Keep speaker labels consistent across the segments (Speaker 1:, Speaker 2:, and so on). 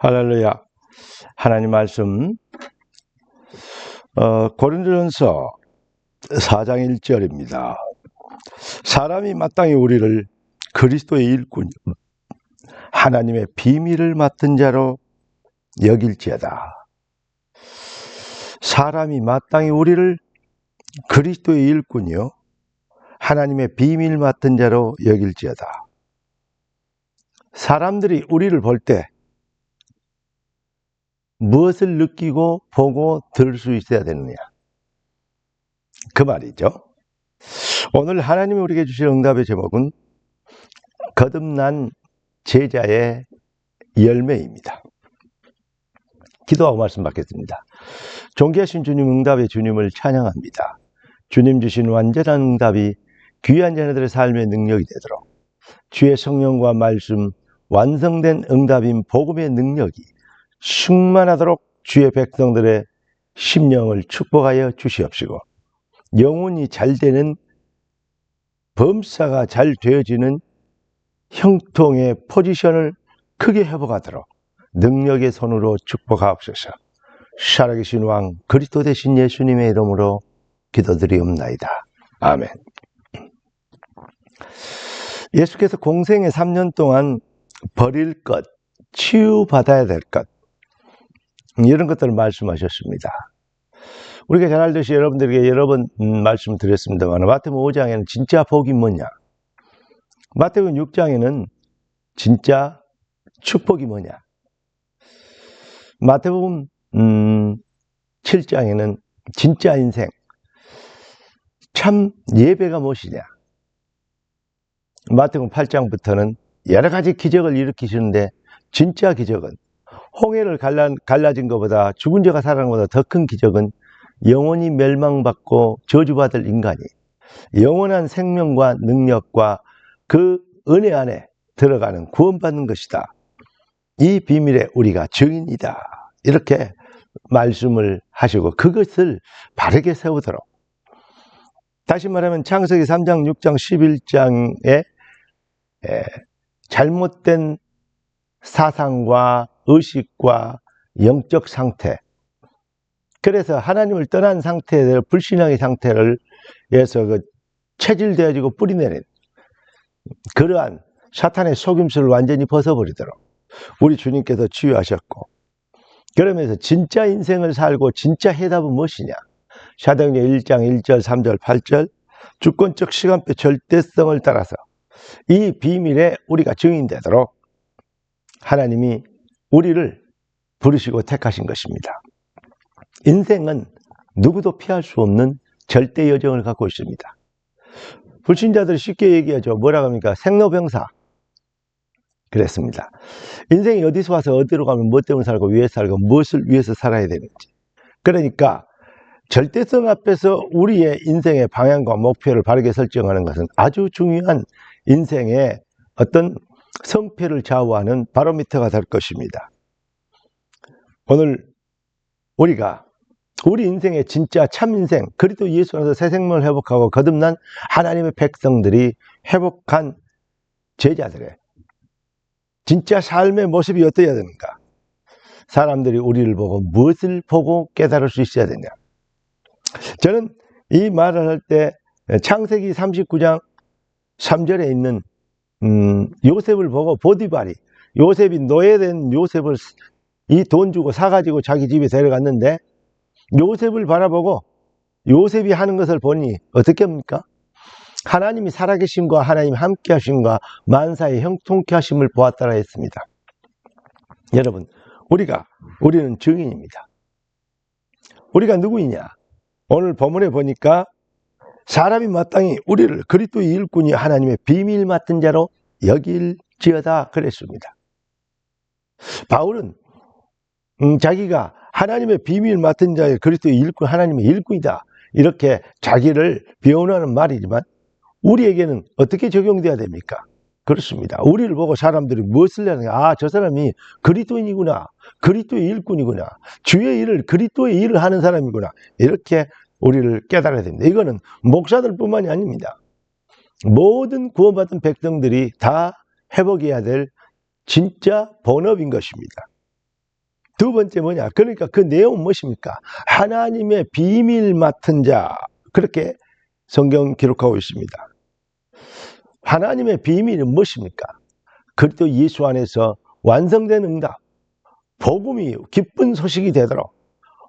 Speaker 1: 할렐루야. 하나님 말씀 어, 고린도전서 4장 1절입니다. 사람이 마땅히 우리를 그리스도의 일꾼 하나님의 비밀을 맡은 자로 여길지어다. 사람이 마땅히 우리를 그리스도의 일꾼이요 하나님의 비밀 맡은 자로 여길지어다. 사람들이 우리를 볼때 무엇을 느끼고 보고 들을 수 있어야 되느냐? 그 말이죠. 오늘 하나님이 우리에게 주신 응답의 제목은 거듭난 제자의 열매입니다. 기도하고 말씀 받겠습니다. 존귀하신 주님 응답의 주님을 찬양합니다. 주님 주신 완전한 응답이 귀한 자녀들의 삶의 능력이 되도록 주의 성령과 말씀 완성된 응답인 복음의 능력이 충만하도록 주의 백성들의 심령을 축복하여 주시옵시고 영혼이 잘 되는 범사가 잘 되어지는 형통의 포지션을 크게 회복하도록 능력의 손으로 축복하옵소서. 살아계신 왕 그리스도 대신 예수님의 이름으로 기도드리옵나이다. 아멘. 예수께서 공생의 3년 동안 버릴 것, 치유받아야 될 것, 이런 것들을 말씀하셨습니다. 우리가 잘 알듯이 여러분들에게 여러 번 음, 말씀드렸습니다만, 마태복음 5장에는 진짜 복이 뭐냐? 마태복음 6장에는 진짜 축복이 뭐냐? 마태복음 음, 7장에는 진짜 인생, 참 예배가 무엇이냐? 마태복음 8장부터는 여러 가지 기적을 일으키시는데 진짜 기적은 홍해를 갈라, 갈라진 것보다 죽은 자가 살아난 것보다 더 큰 기적은 영원히 멸망받고 저주받을 인간이 영원한 생명과 능력과 그 은혜 안에 들어가는 구원받는 것이다. 이 비밀에 우리가 증인이다. 이렇게 말씀을 하시고 그것을 바르게 세우도록 다시 말하면 창세기 3장, 6장, 11장에 잘못된 사상과 의식과 영적 상태. 그래서 하나님을 떠난 상태에 불신앙의 상태를 해서 그 체질되어지고 뿌리내린 그러한 사탄의 속임수를 완전히 벗어버리도록 우리 주님께서 치유하셨고 그러면서 진짜 인생을 살고 진짜 해답은 무엇이냐? 사도행전 1장 1절 3절 8절. 주권적 시간표 절대성을 따라서 이 비밀에 우리가 증인되도록 하나님이 우리를 부르시고 택하신 것입니다. 인생은 누구도 피할 수 없는 절대 여정을 갖고 있습니다. 불신자들이 쉽게 얘기하죠. 뭐라고 합니까? 생로병사. 그랬습니다. 인생이 어디서 와서 어디로 가면 뭐 때문에 살고 왜 살고 무엇을 위해서 살아야 되는지. 그러니까 절대성 앞에서 우리의 인생의 방향과 목표를 바르게 설정하는 것은 아주 중요한 인생의 어떤 성패를 좌우하는 바로미터가 될 것입니다. 오늘 우리가 우리 인생의 진짜 참 인생, 그리도 예수 안에서 새 생명을 회복하고 거듭난 하나님의 백성들이 회복한 제자들의 진짜 삶의 모습이 어떠해야 되는가? 사람들이 우리를 보고 무엇을 보고 깨달을 수 있어야 되냐? 저는 이 말을 할 때 창세기 39장 3절에 있는 음, 요셉을 보고 보디발이 요셉이 노예된 요셉을 이 돈 주고 사가지고 자기 집에 데려갔는데 요셉을 바라보고 요셉이 하는 것을 보니 어떻게 합니까? 하나님이 살아계신과 하나님이 함께 하신과 만사의 형통케 하심을 보았다라 했습니다. 여러분, 우리가, 우리는 증인입니다. 우리가 누구이냐? 오늘 본문에 보니까 사람이 마땅히 우리를 그리스도의 일꾼이 하나님의 비밀 맡은 자로 여길지어다 그랬습니다. 바울은 음, 자기가 하나님의 비밀 맡은 자의 그리스도의 일꾼, 하나님의 일꾼이다. 이렇게 자기를 비운하는 말이지만 우리에게는 어떻게 적용돼야 됩니까? 그렇습니다. 우리를 보고 사람들이 무엇을 하는가? 아, 저 사람이 그리스도인이구나. 그리스도의 일꾼이구나. 주의 일을 그리스도의 일을 하는 사람이구나. 이렇게 우리를 깨달아야 됩니다. 이거는 목사들뿐만이 아닙니다. 모든 구원받은 백성들이 다 회복해야 될 진짜 본업인 것입니다. 두 번째 뭐냐? 그러니까 그 내용은 무엇입니까? 하나님의 비밀 맡은 자. 그렇게 성경 기록하고 있습니다. 하나님의 비밀은 무엇입니까? 그리스도 예수 안에서 완성된 응답, 복음이 기쁜 소식이 되도록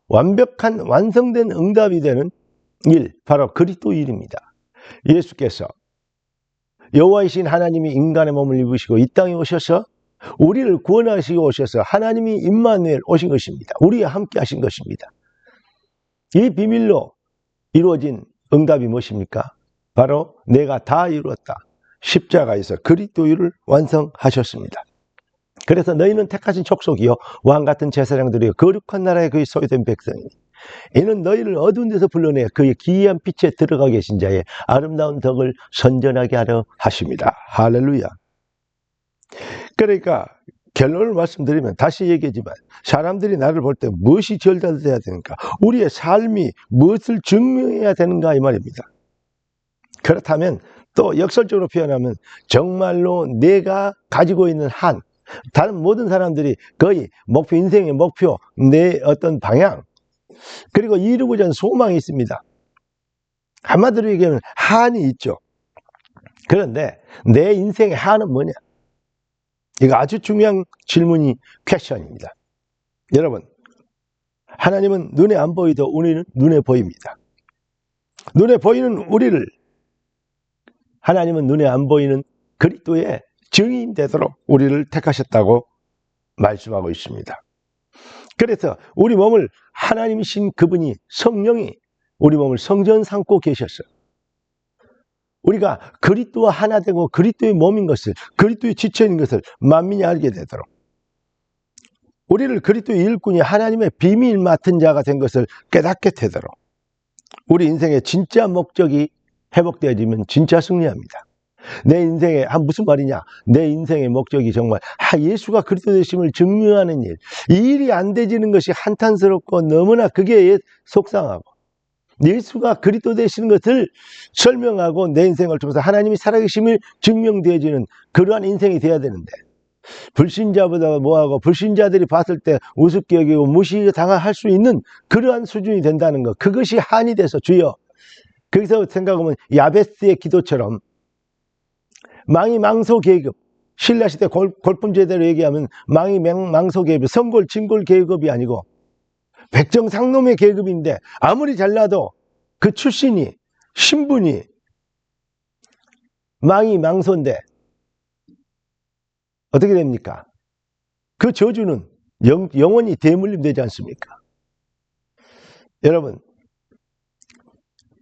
Speaker 1: 완벽한 완성된 응답이 되는 일, 바로 그리스도 일입니다. 예수께서 여호와이신 하나님이 인간의 몸을 입으시고 이 땅에 오셔서 우리를 구원하시고 오셔서 하나님이 임마누엘 오신 것입니다. 우리와 함께 하신 것입니다. 이 비밀로 이루어진 응답이 무엇입니까? 바로 내가 다 이루었다. 십자가에서 그리스도를 완성하셨습니다. 그래서 너희는 택하신 족속이요 왕 같은 제사장들이요 거룩한 나라의 그의 소유된 백성이니 이는 너희를 어두운 데서 불러내 그의 기이한 빛에 들어가 계신 자의 아름다운 덕을 선전하게 하려 하십니다. 할렐루야. 그러니까 결론을 말씀드리면 다시 얘기하지만 사람들이 나를 볼 때 무엇이 절단돼야 되는가? 우리의 삶이 무엇을 증명해야 되는가 이 말입니다. 그렇다면 또 역설적으로 표현하면 정말로 내가 가지고 있는 한 다른 모든 사람들이 거의 목표 인생의 목표 내 어떤 방향 그리고 이루고자 하는 소망이 있습니다. 한마디로 얘기하면 한이 있죠. 그런데 내 인생의 한은 뭐냐? 이거 아주 중요한 질문이 퀘션입니다. 여러분, 하나님은 눈에 안 보이도 우리는 눈에 보입니다. 눈에 보이는 우리를 하나님은 눈에 안 보이는 그리스도의 증인 되도록 우리를 택하셨다고 말씀하고 있습니다. 그래서 우리 몸을 하나님이신 그분이 성령이 우리 몸을 성전 삼고 계셨어요. 우리가 그리스도와 하나 되고 그리스도의 몸인 것을 그리스도의 지체인 것을 만민이 알게 되도록 우리를 그리스도의 일꾼이 하나님의 비밀 맡은 자가 된 것을 깨닫게 되도록 우리 인생의 진짜 목적이 회복되어지면 진짜 승리합니다. 내 인생의 아 무슨 말이냐? 내 인생의 목적이 정말 아 예수가 그리스도 되심을 증명하는 일. 이 일이 안 되지는 것이 한탄스럽고 너무나 그게 속상하고 예수가 그리스도 되시는 것을 설명하고 내 인생을 통해서 하나님이 살아계심을 증명되어지는 그러한 인생이 돼야 되는데 불신자보다 뭐하고 불신자들이 봤을 때 우습게 여기고 무시당할 수 있는 그러한 수준이 된다는 것 그것이 한이 돼서 주여 거기서 생각하면 야베스의 기도처럼 망이 망소 계급 신라시대 골품 제대로 얘기하면 망이 망소 계급 성골 진골 계급이 아니고 백정상놈의 계급인데 아무리 잘나도 그 출신이 신분이 망이 망소인데 어떻게 됩니까? 그 저주는 영, 영원히 대물림 되지 않습니까? 여러분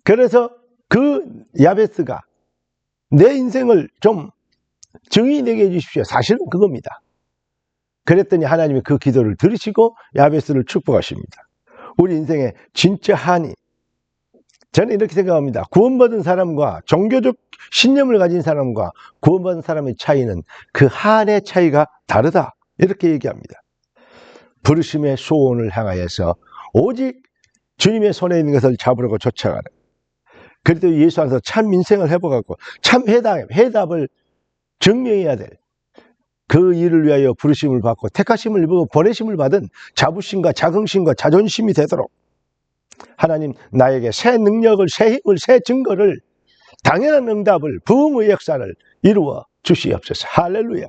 Speaker 1: 그래서 그 야베스가 내 인생을 좀 증인되게 해주십시오. 사실은 그겁니다. 그랬더니 하나님이 그 기도를 들으시고 야베스를 축복하십니다. 우리 인생의 진짜 한이 저는 이렇게 생각합니다. 구원받은 사람과 종교적 신념을 가진 사람과 구원받은 사람의 차이는 그 한의 차이가 다르다. 이렇게 얘기합니다. 부르심의 소원을 향하여서 오직 주님의 손에 있는 것을 잡으려고 쫓아가는 그래도 예수 안에서 참 인생을 해보갖고 참 해답, 해답을 증명해야 될 그 일을 위하여 부르심을 받고 택하심을 입고 보내심을 받은 자부심과 자긍심과 자존심이 되도록 하나님 나에게 새 능력을 새 힘을 새 증거를 당연한 응답을 부흥의 역사를 이루어 주시옵소서. 할렐루야.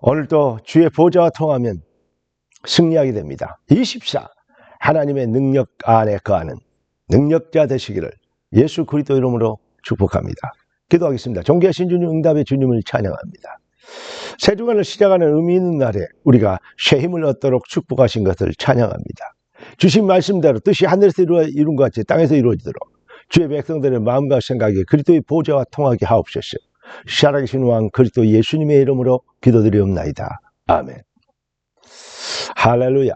Speaker 1: 오늘도 주의 보좌와 통하면 승리하게 됩니다. 24 하나님의 능력 안에 거하는 능력자 되시기를 예수 그리스도 이름으로 축복합니다. 기도하겠습니다. 존귀하신 주님 응답의 주님을 찬양합니다. 새 주간을 시작하는 의미 있는 날에 우리가 새 힘을 얻도록 축복하신 것을 찬양합니다. 주신 말씀대로 뜻이 하늘에서 이룬 것 같이 땅에서 이루어지도록 주의 백성들의 마음과 생각이 그리스도의 보좌와 통하게 하옵소서. 살아계신 왕 그리스도 예수님의 이름으로 기도드리옵나이다. 아멘. 할렐루야.